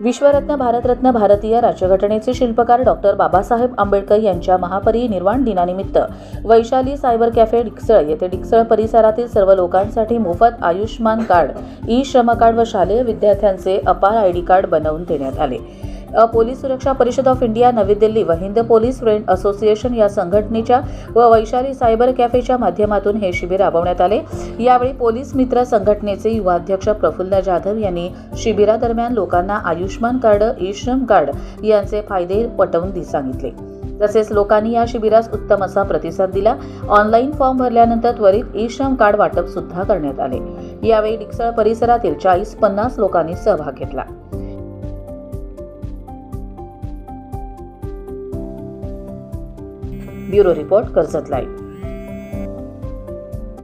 विश्वरत्न भारतरत्न भारतीय राज्यघटनेचे शिल्पकार डॉक्टर बाबासाहेब आंबेडकर यांच्या महापरिनिर्वाण दिनानिमित्त वैशाली सायबर कॅफे डिक्सळ येथे डिक्सळ परिसरातील सर्व लोकांसाठी मोफत Ayushman card e Shram card व शालेय विद्यार्थ्यांचे अपार आय डी कार्ड बनवून देण्यात आले. पोलीस सुरक्षा परिषद ऑफ इंडिया नवी दिल्ली व हिंद पोलीस फ्रेंड असोसिएशन या संघटनेच्या व वैशाली सायबर कॅफेच्या माध्यमातून हे शिबिर राबवण्यात आले. यावेळी पोलीस मित्र संघटनेचे युवा अध्यक्ष प्रफुल्ल जाधव यांनी शिबिरादरम्यान लोकांना Ayushman card e Shram card यांचे फायदे पटवून दि- सांगितले. तसेच लोकांनी या शिबिरास उत्तम असा प्रतिसाद दिला. ऑनलाईन फॉर्म भरल्यानंतर त्वरित ई श्रम कार्ड वाटप सुद्धा करण्यात आले. यावेळी डिक्सळ परिसरातील चाळीस पन्नास लोकांनी सहभाग घेतला. Bureau report Karjat live